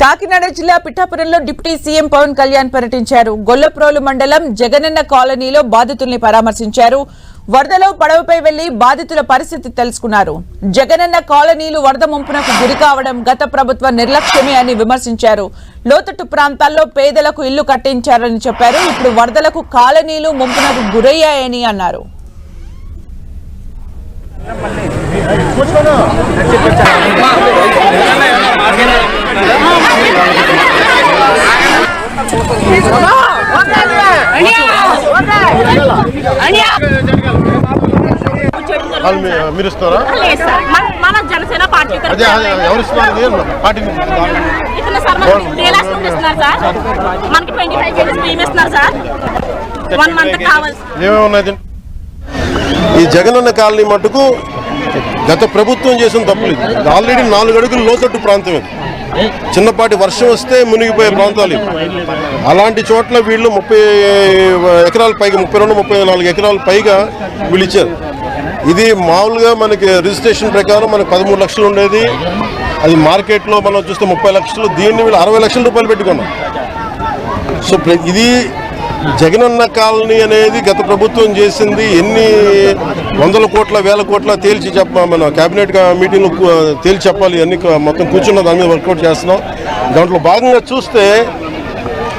కాకినాడ జిల్లా పిఠాపురంలో deputy CM Pawan Kalyan పర్యటించారు. గొల్లప్రోలు మండలం జగనన్న కాలనీలో బాధితుల్ని పరామర్శించారు. వరదలో పడవపై వెళ్ళి బాధితుల పరిస్థితి తెలుసుకున్నారు. జగనన్న కాలనీలు వరద ముంపునకు గురి కావడం గత ప్రభుత్వ నిర్లక్ష్యమే అని విమర్శించారు. లోతట్టు ప్రాంతాల్లో పేదలకు ఇల్లు కట్టించారని చెప్పారు. ఇప్పుడు వరదలకు కాలనీలు ముంపునకు గురయ్యాయని అన్నారు వాళ్ళు మీ- మీరు ఇస్తారా మన జనసేన పార్టీ ఎవరు ఇస్తున్నారు? పార్టీ మనకి ట్వంటీ ఫైవ్ కేజీస్ బియ్యం ఇస్తున్నారు సార్. వన్ మంత్ కావాలి? ఈ జగనన్న కాలనీ మటుకు గత ప్రభుత్వం చేసిన తప్పులు ఇది. ఆల్రెడీ నాలుగు అడుగులు లోతట్టు ప్రాంతం ఇది. చిన్నపాటి వర్షం వస్తే మునిగిపోయే ప్రాంతాలు ఇవి. అలాంటి చోట్ల వీళ్ళు ముప్పై ఎకరాల పైగా ముప్పై రెండు ముప్పై నాలుగు ఎకరాల పైగా వీళ్ళు ఇచ్చారు. ఇది మామూలుగా మనకి రిజిస్ట్రేషన్ ప్రకారం మనకు పదమూడు లక్షలు ఉండేది. అది మార్కెట్లో మనం చూస్తే ముప్పై లక్షలు. దీన్ని వీళ్ళు అరవై లక్షల రూపాయలు పెట్టుకున్నాం. సో ఇది జగనన్న కాలనీ అనేది గత ప్రభుత్వం చేసింది. ఎన్ని వందల కోట్ల వేల కోట్ల తేల్చి చెప్ప మన కేబినెట్ మీటింగ్లో తేల్చి చెప్పాలి. అన్ని మొత్తం కూర్చున్న దాని మీద వర్కౌట్ చేస్తున్నాం. దాంట్లో భాగంగా చూస్తే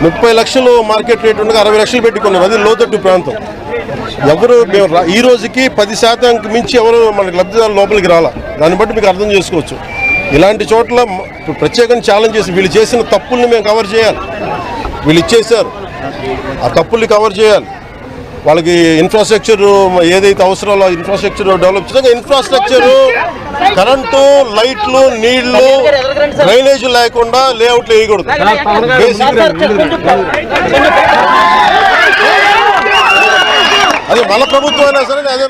ముప్పై లక్షలు మార్కెట్ రేట్ ఉండగా అరవై లక్షలు పెట్టుకున్నాం. అది లోతట్టు ప్రాంతం. ఎవరు మేము ఈ రోజుకి పది శాతం మించి ఎవరు మనకి లబ్ధిదారులు లోపలికి రాలా. దాన్ని బట్టి మీకు అర్థం చేసుకోవచ్చు. ఇలాంటి చోట్ల ప్రత్యేకంగా ఛాలెంజ్ చేసి వీళ్ళు చేసిన తప్పుల్ని మేము కవర్ చేయాలి. వీళ్ళు ఇచ్చేసారు ఆ తప్పుల్ని కవర్ చేయాలి. వాళ్ళకి ఇన్ఫ్రాస్ట్రక్చర్ ఏదైతే అవసరాలో ఇన్ఫ్రాస్ట్రక్చర్ డెవలప్ చేయాలి ఇన్ఫ్రాస్ట్రక్చర్ కరెంటు లైట్లు నీళ్ళు డ్రైనేజ్ లేకుండా లేఅవుట్లు వేయకూడదు. బేసిక్ అది మన ప్రభుత్వం అయినా సరే అదే